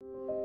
นั่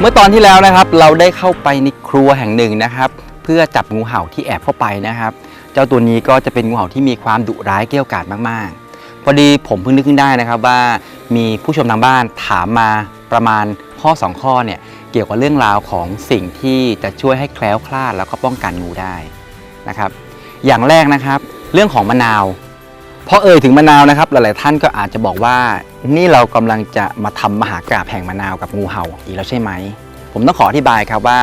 เมื่อตอนที่แล้วนะครับ เราได้เข้าไปในครัวแห่งหนึ่งนะครับ เพื่อจับงูเห่าที่แอบเข้าไปนะครับ เจ้าตัวนี้ก็จะเป็นงูเห่าที่มีความดุร้ายเกรี้ยวกราดมากๆ พอดีผมเพิ่งนึกขึ้นได้นะครับว่ามีผู้ชมทางบ้านถามมาประมาณข้อ 2 ข้อเนี่ยเกี่ยวกับเรื่องราวของสิ่งที่จะช่วยให้แคล้วคลาดแล้วก็ป้องกันงูได้นะครับ อย่างแรกนะครับ เรื่องของมะนาวพอเอ่ยถึงมะนาวนะครับ หลายๆท่านก็อาจจะบอกว่า นี่เรากำลังจะมาทำมหากราบแห่งมะนาวกับงูเห่าอีกแล้วใช่ไหม ผมต้องขออธิบายครับว่า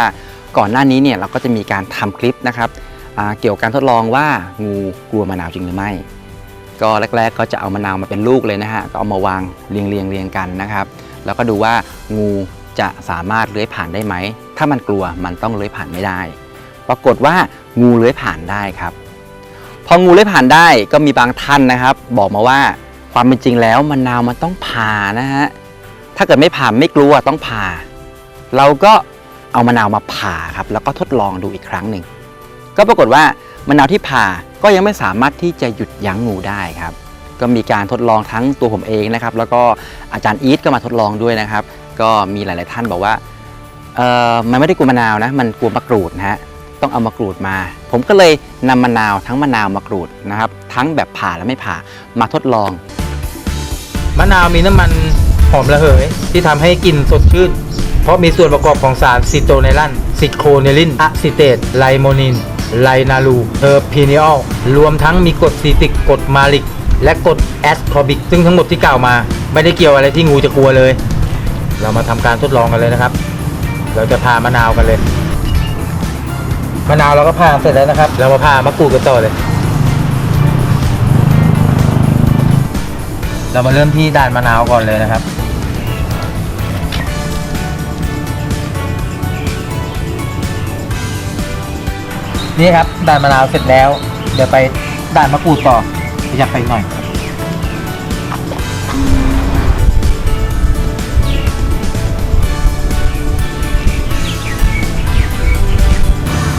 ก่อนหน้านี้เนี่ยเราก็จะมีการทำคลิปนะครับเกี่ยวกับการทดลองว่างูกลัวมะนาวจริงหรือไม่ ก็แรก ๆ ก็จะเอามะนาวมาเป็นลูกเลยนะฮะก็เอามาวางเรียงเรียงเรียงกันนะครับ แล้วก็ดูว่างูจะสามารถเลื้อยผ่านได้ไหม ถ้ามันกลัวมันต้องเลื้อยผ่านไม่ได้ ปรากฏว่างูเลื้อยผ่านได้ครับ พองูเลื้อยผ่านได้ก็มีบางท่านนะครับ บอกมาว่า ความเป็นจริงแล้วมะนาวมันต้องผ่านะฮะ ถ้าเกิดไม่ผ่าไม่กลัวต้องผ่า เราก็เอามะนาวมาผ่าครับ แล้วก็ทดลองดูอีกครั้งหนึ่ง ก็ปรากฏว่ามะนาวที่ผ่าก็ยังไม่สามารถที่จะหยุดยั้งงูได้ครับ ก็มีการทดลองทั้งตัวผมเองนะครับ แล้วก็อาจารย์อีทก็มาทดลองด้วยนะครับ ก็มีหลาย ๆ ท่านบอกว่าเออมันไม่ได้กลัวมะนาวนะ มันกลัวมะกรูดนะฮะ ต้องเอามะกรูดมา ผมก็เลยนำมะนาวทั้งมะนาวมะกรูดนะครับ ทั้งแบบผ่าและไม่ผ่ามาทดลอง มะนาวมีน้ำมันหอมระเหย ที่ทำให้กลิ่นสดชื่น เพราะมีส่วนประกอบของสารซิโตไนลันซิโคเนลินอะซิเตตไลโมนิน ไลนาลูเทอร์พีเนอลรวมทั้งมีกรดซีติกกรดมาลิก และกรดแอสคอบิก ซึ่งทั้งหมดที่กล่าวมา ไม่ได้เกี่ยวอะไรที่งูจะกลัวเลย เรามาทำการทดลองกันเลยนะครับ เราจะผ่ามะนาวกันเลยมะนาวเราก็ผ่าเสร็จแล้วนะครับ เรามาผ่ามะกรูดกันต่อเลย เรามาเริ่มที่ด่านมะนาวก่อนเลยนะครับ นี่ครับด่านมะนาวเสร็จแล้ว เดี๋ยวไปด่านมะกรูดต่ออยากไปหน่อย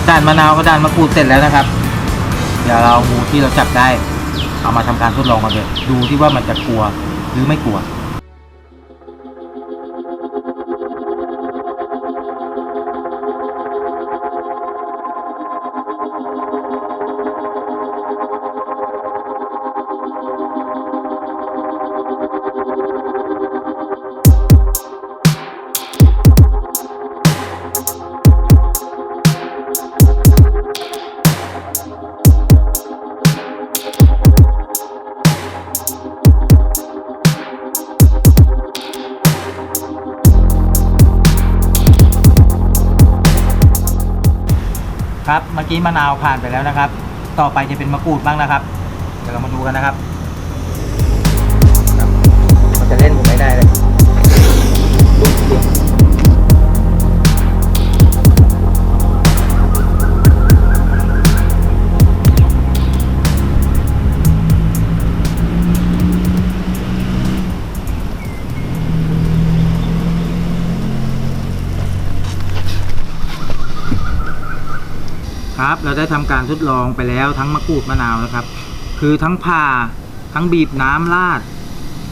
ด่านมะนาวกับด่านมะกรูดเสร็จแล้วนะครับ เดี๋ยวเราเอางูที่เราจับได้ เอามาทำการทดลองกันเลยดูที่ว่ามันจะกลัวหรือไม่กลัว มื่อกี้มะนาวผ่านไปแล้วนะครับ ต่อไปจะเป็นมะกรูดบ้างนะครับ เดี๋ยวเรามาดูกันนะครับ ครับ เราได้ทำการทดลองไปแล้วทั้งมะกรูดมะนาวนะครับ คือทั้งผ่าทั้งบีบน้ำราด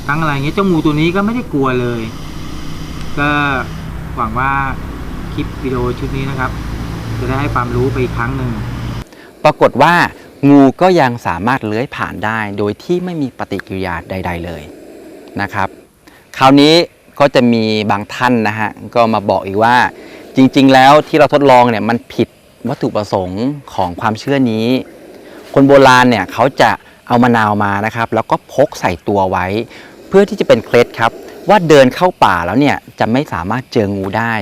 ทั้งอะไรเงี้ยเจ้างูตัวนี้ก็ไม่ได้กลัวเลย ก็หวังว่าคลิปวิดีโอชุดนี้นะครับ จะได้ให้ความรู้ไปอีกครั้งหนึ่งปรากฏว่างูก็ยังสามารถเลื้อยผ่านได้โดยที่ไม่มีปฏิกิริยาใด ๆเลยนะครับ คราวนี้ก็จะมีบางท่านนะฮะก็มาบอกอีกว่าจริง ๆ แล้วที่เราทดลองเนี่ยมันผิด วัตถุประสงค์ของความเชื่อนี้ คนโบราณเนี่ยเขาจะเอามะนาวมานะครับ แล้วก็พกใส่ตัวไว้ เพื่อที่จะเป็นเคล็ดครับ ว่าเดินเข้าป่าแล้วเนี่ยจะไม่สามารถเจองูได้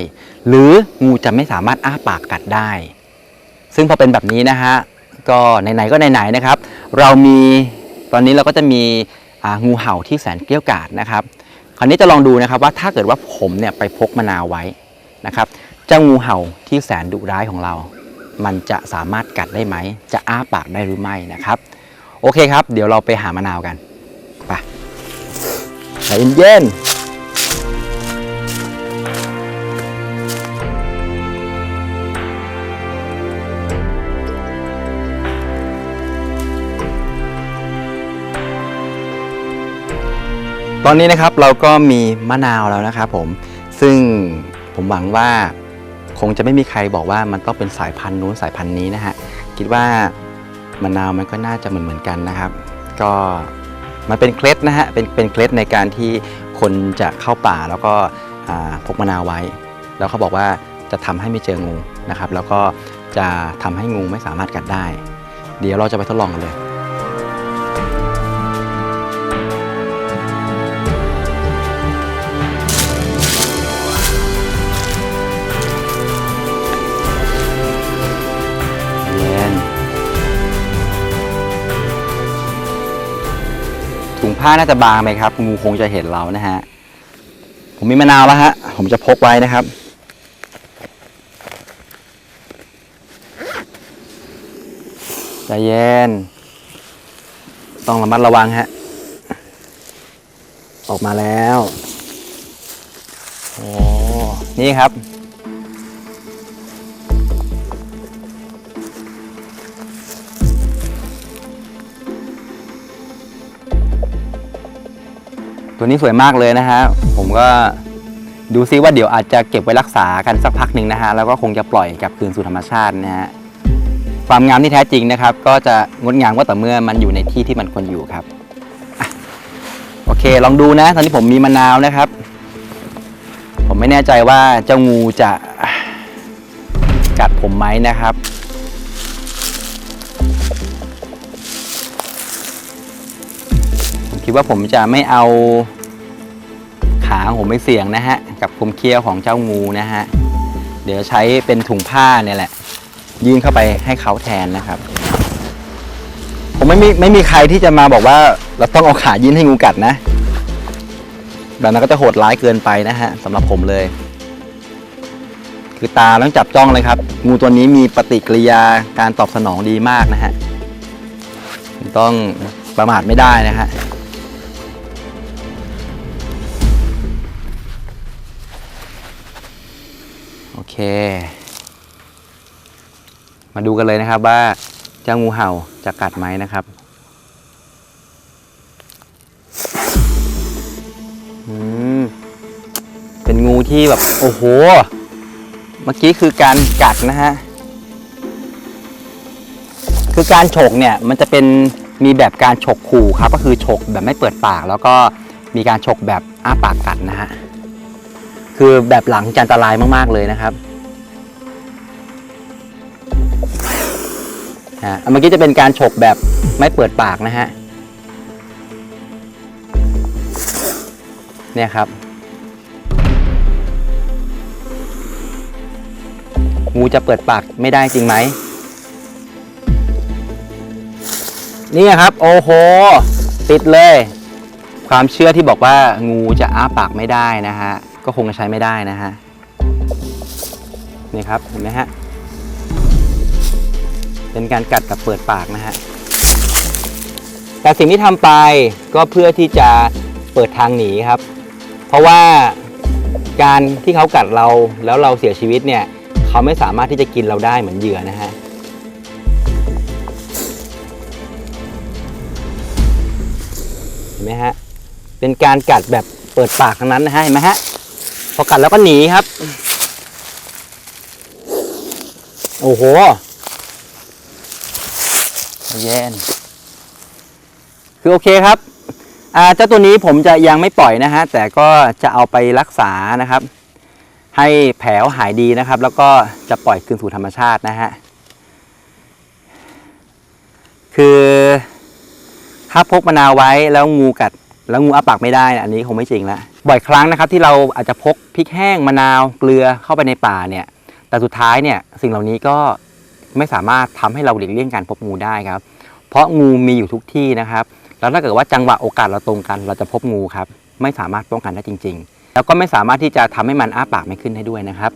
หรืองูจะไม่สามารถอ้าปากกัดได้ ซึ่งพอเป็นแบบนี้นะฮะก็ไหนๆก็ไหนๆนะครับ เรามีตอนนี้เราก็จะมีงูเห่าที่แสนเกลี้ยวกล่อมนะครับคราวนี้จะลองดูนะครับว่าถ้าเกิดว่าผมเนี่ยไปพกมะนาวไว้นะครับเจ้างูเห่าที่แสนดุร้ายของเรา มันจะสามารถกัดได้ไหม จะอ้าปากได้หรือไม่นะครับ โอเคครับ เดี๋ยวเราไปหามะนาวกันไปใจเย็นๆตอนนี้นะครับเราก็มีมะนาวแล้วนะครับผมซึ่งผมหวังว่า คงจะไม่มีใครบอกว่ามันต้องเป็นสายพันธุ์นู้นสายพันธุ์นี้นะฮะคิดว่ามะนาวมันก็น่าจะเหมือนเหมือนกันนะครับ ก็มันเป็นเคล็ดนะฮะเป็นเป็นเคล็ดในการที่คนจะเข้าป่าแล้วก็พกมะนาวไว้ แล้วเขาบอกว่าจะทำให้ไม่เจองูนะครับ แล้วก็จะทำให้งูไม่สามารถกัดได้ เดี๋ยวเราจะไปทดลองกันเลย ถุงผ้าน่าจะบางไปครับ งูคงจะเห็นเรานะฮะ ผมมีมะนาวแล้วฮะ ผมจะพกไว้นะครับ ใจเย็น ต้องระมัดระวังฮะ ออกมาแล้ว โอ้ นี่ครับ ตัวนี้สวยมากเลยนะฮะ ผมก็ดูซิว่าเดี๋ยวอาจจะเก็บไว้รักษากันสักพักหนึ่งนะฮะ แล้วก็คงจะปล่อยกลับคืนสู่ธรรมชาตินะฮะ ความงามที่แท้จริงนะครับ ก็จะงดงามก็ต่อเมื่อมันอยู่ในที่ที่มันควรอยู่ครับอะโอเค ลองดูนะ ตอนนี้ผมมีมะนาวนะครับ ผมไม่แน่ใจว่าเจ้างูจะกัดผมไหมนะครับ คิดว่าผมจะไม่เอาขาของผมไปเสี่ยงนะฮะ กับคมเคี้ยวของเจ้างูนะฮะ เดี๋ยวใช้เป็นถุงผ้าเนี่ยแหละ ยื่นเข้าไปให้เขาแทนนะครับ ผมไม่มีไม่มีใครที่จะมาบอกว่าเราต้องเอาขายื่นให้งูกัดนะแบบนั้นก็จะโหดร้ายเกินไปนะฮะสำหรับผมเลย คือตาต้องจับจ้องเลยครับ งูตัวนี้มีปฏิกิริยาการตอบสนองดีมากนะฮะต้องประมาทไม่ได้นะฮะ เค มาดูกันเลยนะครับว่าเจ้างูเห่าจะกัดไหมนะครับอืมเป็นงูที่แบบ โอ้โห เมื่อกี้คือการกัดนะฮะ คือการฉกเนี่ยมันจะเป็นมีแบบการฉกขู่ครับ ก็คือฉกแบบไม่เปิดปาก แล้วก็มีการฉกแบบอ้าปากกัดนะฮะ คือแบบหลังจะอันตรายมาก ๆ เลยนะครับฮะเมื่อกี้จะเป็นการฉกแบบไม่เปิดปากนะฮะเนี่ยครับ งูจะเปิดปากไม่ได้จริงไหมนี่ครับ โอ้โห ติดเลย ความเชื่อที่บอกว่างูจะอ้าปากไม่ได้นะฮะ ก็คงจะใช้ไม่ได้นะฮะนี่ครับเห็นไหมฮะเป็นการกัดกับเปิดปากนะฮะแต่สิ่งที่ทำไปก็เพื่อที่จะเปิดทางหนีครับ เพราะว่าการที่เขากัดเราแล้วเราเสียชีวิตเนี่ยเขาไม่สามารถที่จะกินเราได้เหมือนเหยื่อนะฮะเห็นไหมฮะเป็นการกัดแบบเปิดปากทั้งนั้นนะฮะเห็นไหมฮะ พอกัดแล้วก็หนีครับ โอ้โหเย็นคือโอเคครับอ่าเจ้าตัวนี้ผมจะยังไม่ปล่อยนะฮะ แต่ก็จะเอาไปรักษานะครับ ให้แผลหายดีนะครับ แล้วก็จะปล่อยคืนสู่ธรรมชาตินะฮะ คือถ้าพกมะนาวไว้แล้วงูกัด แล้วงูอ้าปากไม่ได้นี่ยอันนี้คงไม่จริงละบ่อยครั้งนะครับ ที่เราอาจจะพกพริกแห้งมะนาวเกลือเข้าไปในป่าเนี่ย แต่สุดท้ายเนี่ยสิ่งเหล่านี้ก็ไม่สามารถทำให้เราหลีกเลี่ยงการพบงูได้ครับ เพราะงูมีอยู่ทุกที่นะครับ แล้วถ้าเกิดว่าจังหวะโอกาสเราตรงกัน เราจะพบงูครับ ไม่สามารถป้องกันได้จริง ๆ แล้วก็ไม่สามารถที่จะทำให้มันอ้าปากไม่ขึ้นได้ด้วยนะครับ